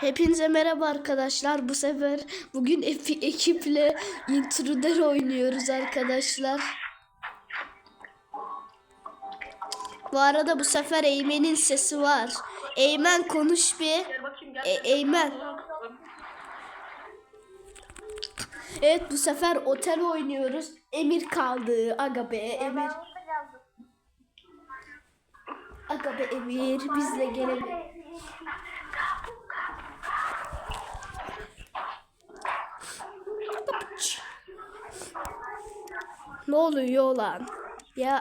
Hepinize merhaba arkadaşlar. Bu sefer bugün ekiple Intruder oynuyoruz arkadaşlar. Bu arada bu sefer Eymen'in sesi var. Eymen konuş bir. E, Eymen. Evet bu sefer otel oynuyoruz. Emir kaldı. Aga be Emir. Aga be Emir bizle gelemedi. Ne oluyor lan? Ya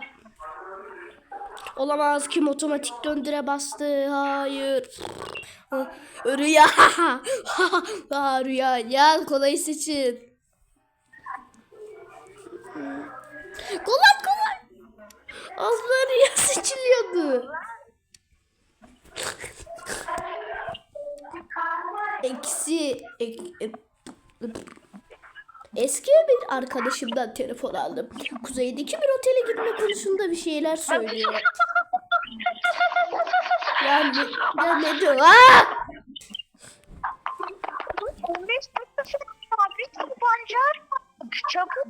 Olamaz kim otomatik döndüre bastı. Hayır. Ha, Rüya. ha, rüya. Ya kolay seçin. Kolay kolay. Aslında rüya seçiliyordu. Eksi. ek- e- Eski bir arkadaşımdan telefon aldım. Kuzeydeki bir otele gitme konusunda bir şeyler söylüyor. Ya ne, ya ne diyor? Aa! 15 dakika sonra bir tabanca çabuk.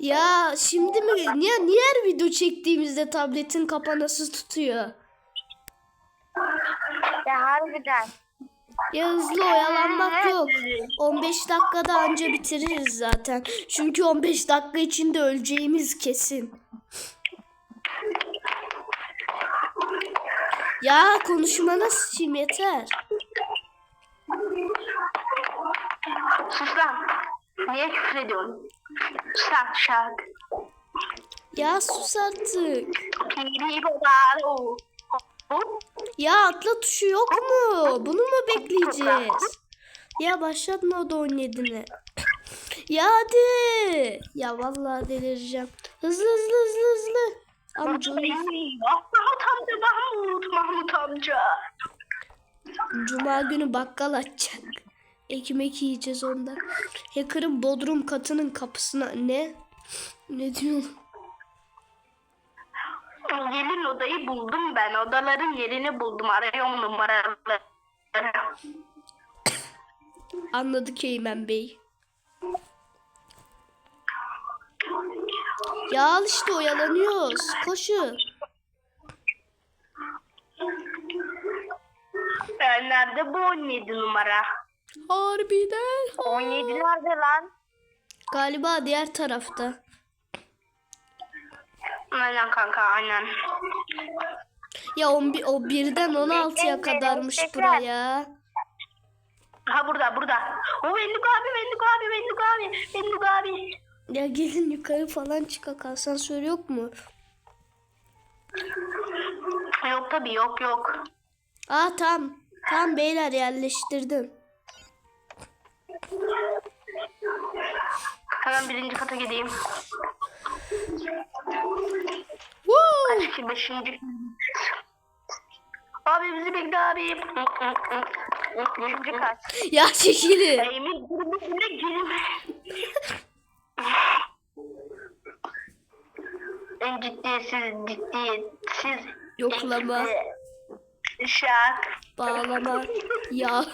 Ya şimdi mi? Niye, niye her video çektiğimizde tabletin kapanası tutuyor? Ya harbiden. Ya hızlı oyalanmak yok. 15 dakikada anca bitiririz zaten. Çünkü 15 dakika içinde öleceğimiz kesin. Ya konuşmana sıçayım yeter. Sus lan. Niye küfür ediyorsun? Sus lan şarkı. Ya sus artık. Piri bodaro. Ya atla tuşu yok mu? Bunu mu bekleyeceğiz? Ya başlatma o da 17'ni. Ya hadi. Ya vallahi delireceğim. Hızlı hızlı hızlı hızlı. Amca Mahmut amca Mahmut. Mahmut amca. Cuma günü bakkal açacak. Ekmek yiyeceğiz ondan. Hacker'ın bodrum katının kapısına ne? Ne diyor? Gelin odayı buldum ben. Odaların yerini buldum. Arıyorum numaraları. Anladık Eymen Bey. Ya al işte oyalanıyoruz. Koşun. Ee, Nerede bu 17 numara? Harbiden. 17 nerede lan? Galiba diğer tarafta. Aynen kanka aynen. Ya 11, o birden 16'ya kadarmış buraya. Ha burada burada. O Venduk abi Venduk abi Venduk abi Venduk abi. Ya gelin yukarı falan çıkak asansör yok mu? Yok tabi yok yok. Aa tam. Tam beyler yerleştirdim. Hemen birinci kata gideyim. Kaç ki beşinci. Abi bizi bekle abi. Üçüncü kat. Ya çekilin. Emin grubuna gelin. en ciddiyetsiz ciddiyetsiz. Yoklama. Şak. Bağlama. Ya.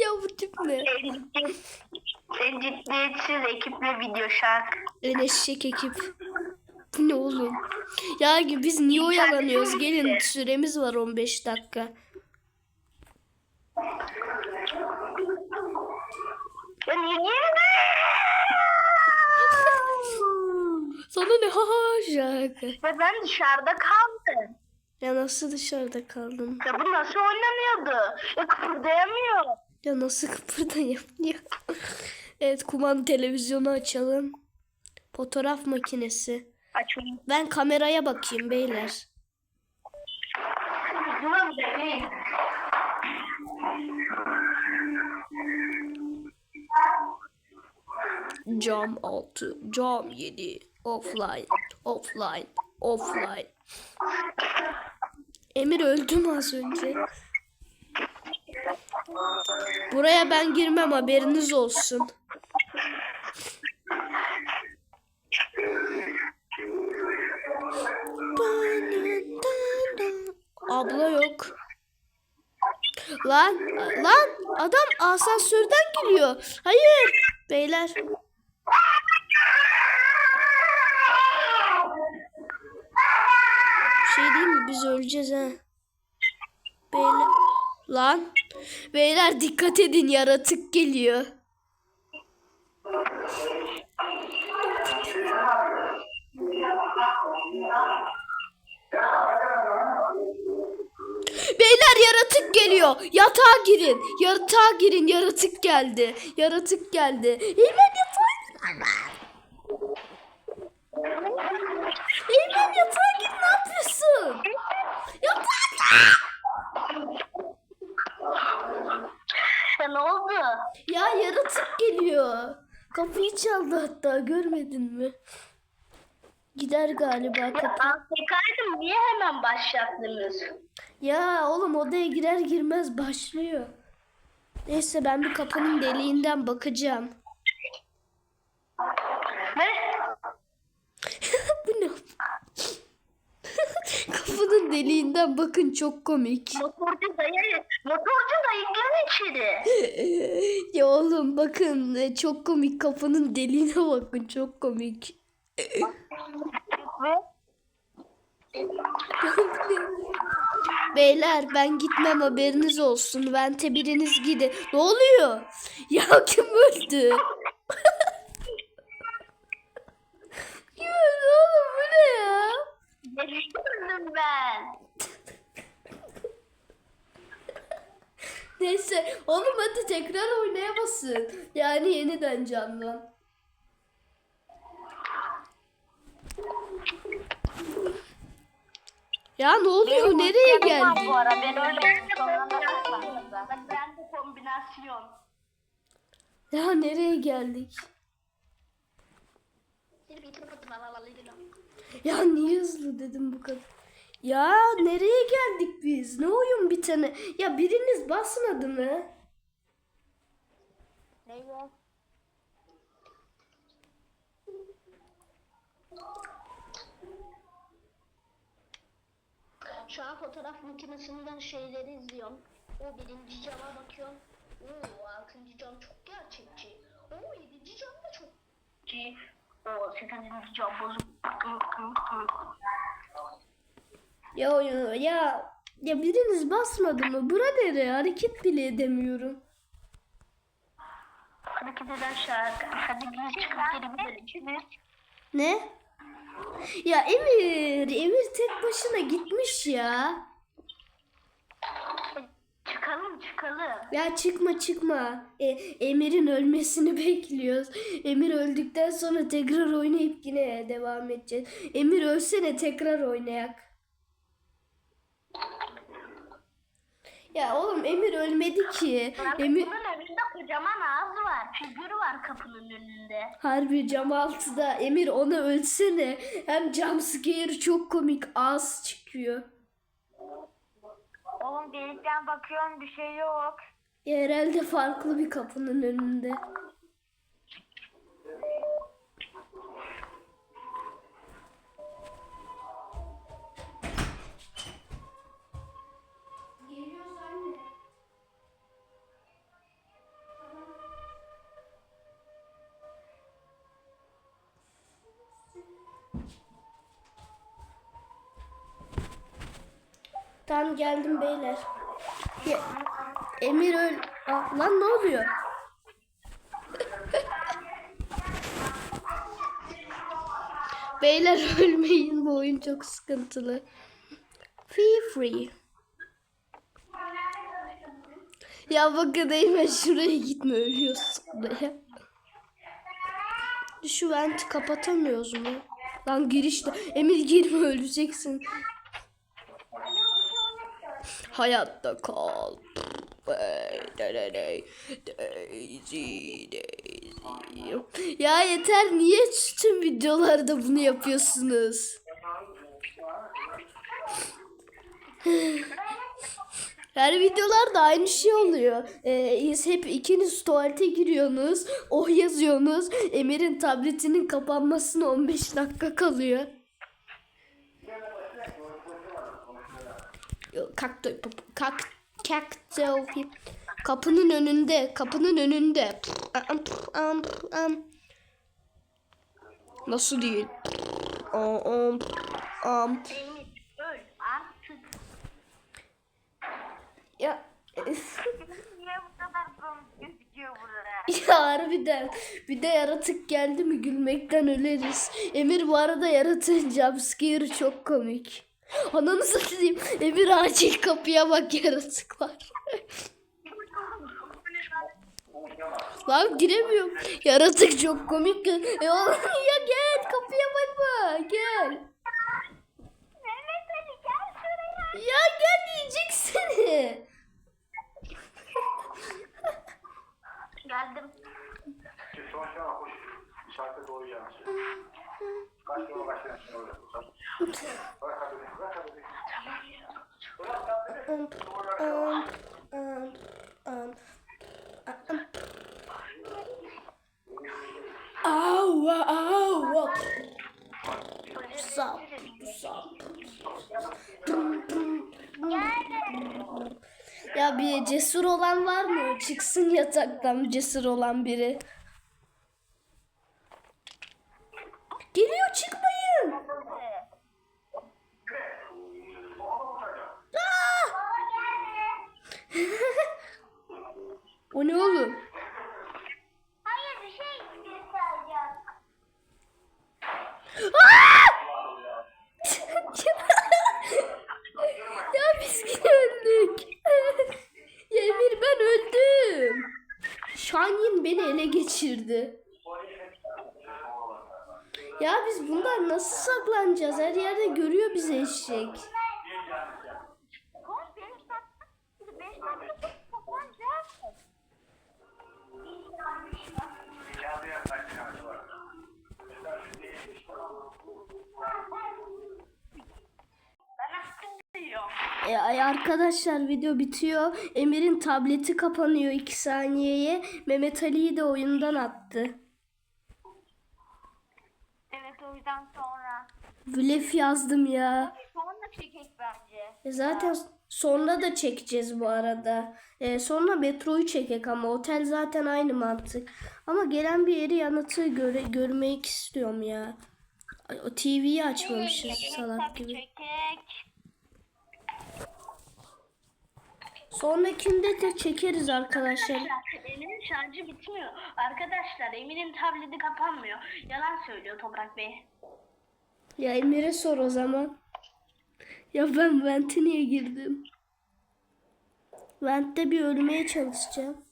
ya bu tip ne? En ciddi- en ciddiyetsiz ekiple video şark. En eşek ekip. Bu ne oğlum? Ya biz niye oyalanıyoruz? Gelin süremiz var 15 dakika. Sana ne ha ha şaka. Ve ben dışarıda kaldım. Ya nasıl dışarıda kaldın? Ya bu nasıl oynanıyordu? Ya kıpırdayamıyor. Ya nasıl kıpırdayamıyor? evet kumanda televizyonu açalım. Fotoğraf makinesi. Açmayayım. Ben kameraya bakayım beyler. Cam 6, cam 7, offline, offline, offline. Emir öldü mü az önce? Buraya ben girmem haberiniz olsun. Yok. Lan lan adam asansörden geliyor. Hayır beyler. Şey değil mi biz öleceğiz ha. Beyler. Lan. Beyler dikkat edin yaratık geliyor. Beyler yaratık geliyor. Yatağa girin. Yatağa girin. Yaratık geldi. Yaratık geldi. Eymen yatağa girin. Eymen yatağa gir. Ne yapıyorsun? Yatağa gir. Ne oldu? Ya yaratık geliyor. Kapıyı çaldı hatta görmedin mi? Gider galiba kapı. Afrika'ydım niye hemen başlattınız? Ya oğlum odaya girer girmez başlıyor. Neyse ben bir kapının deliğinden bakacağım. Ne? Bu ne? kapının deliğinden bakın çok komik. Motorcu dayı, motorcu dayı girin içeri. ya oğlum bakın e, çok komik kapının deliğine bakın çok komik. Beyler ben gitmem haberiniz olsun. Vente biriniz gidin. Ne oluyor? Ya kim öldü? kim öldü oğlum bu ne ya? Geçtim ben. Neyse oğlum hadi tekrar oynaya basın. Yani yeniden canlan. Ya ne oluyor? Nereye geldi? bu ara ben Ben de kombinasyon. Ya nereye geldik? Ya niye hızlı dedim bu kadar. Ya nereye geldik biz? Ne oyun bir tane? Ya biriniz basmadı mı? Neyse. Şu an fotoğraf makinesinden şeyleri izliyorum. O birinci cama bakıyorum. Oo altıncı cam çok gerçekçi. Oo yedinci cam da çok Ki o sekizinci cam bozuk. Ya ya ya ya biriniz basmadı mı? Bura nereye? Hareket bile edemiyorum. Hareket eden şarkı. Hadi gir çıkıp gidelim. Ne? Ya Emir, Emir tek başına gitmiş ya. Çıkalım çıkalım. Ya çıkma çıkma. E, Emir'in ölmesini bekliyoruz. Emir öldükten sonra tekrar oynayıp yine devam edeceğiz. Emir ölsene tekrar oynayak. Ya oğlum Emir ölmedi ki. Emir Kapının önünde var kapının önünde. harbi cam altıda. Emir ona ölsene. Hem jump scare çok komik ağız çıkıyor. Oğlum delikten bakıyorum bir şey yok. Ya herhalde farklı bir kapının önünde. Tamam geldim beyler. Ya, Emir öl... Aa, lan ne oluyor? Beyler ölmeyin bu oyun çok sıkıntılı. Free free. Ya bakın Eymen şuraya gitme ölüyorsun buraya. Şu venti kapatamıyoruz mu? Lan girişte. Emir girme öleceksin. Hayatta kal. Ya yeter niye tüm videolarda bunu yapıyorsunuz? Her videolarda aynı şey oluyor. Ee, hep ikiniz tuvalete giriyorsunuz. Oh yazıyorsunuz. Emir'in tabletinin kapanmasına 15 dakika kalıyor. Kalk, Kek selfie. Kapının önünde. Kapının önünde. Nasıl değil? Ya Niye bu kadar? Ya harbiden. Bir de yaratık geldi mi gülmekten öleriz. Emir bu arada yaratığın jumpscare'ı çok komik. Ananı satayım. Emir acil kapıya bak yaratık var. Lan giremiyorum. Yaratık çok komik. E oğlum ya gel kapıya bakma. Gel. Mehmet Ali gel şuraya. Ya gel yiyecek seni. Geldim. Yavaş yavaş koş. İşarete doğru gelmiş. Kaç. Bırak hadi. Bırak hadi. Hadi. Um, um, um, um. Au, au. Sap, sap. Ya bir cesur olan var mı? Çıksın yataktan cesur olan biri. Geliyor çıkmayın. Aa! o ne oğlum? Hayır bir şey göstereceğim. ya biz yine öldük. ya Emir ben öldüm. Şahin beni ele geçirdi. Ya biz bundan nasıl saklanacağız? Her yerde görüyor bizi eşek. E, ay arkadaşlar video bitiyor. Emir'in tableti kapanıyor 2 saniyeye. Mehmet Ali'yi de oyundan attı. Evet o yüzden sonra. Vlef yazdım ya. Sonra çekek bence. E zaten sonra da çekeceğiz bu arada. E, sonra metroyu çekek ama otel zaten aynı mantık. Ama gelen bir yeri yanıtı göre, görmek istiyorum ya. TV'yi açmamışız salak gibi. Çekek. Sonrakinde de çekeriz arkadaşlar. Emir'in şarjı bitmiyor. Arkadaşlar Emir'in tableti kapanmıyor. Yalan söylüyor Toprak Bey. Ya Emir'e sor o zaman. Ya ben Vent'e niye girdim? Vent'te bir ölmeye çalışacağım.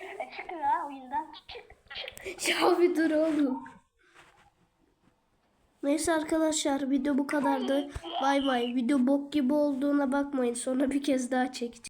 E çıkın ha oyundan çık. çık. Ya bir dur oğlum. Neyse arkadaşlar video bu kadardı. Bay bay. Video bok gibi olduğuna bakmayın. Sonra bir kez daha çekeceğim.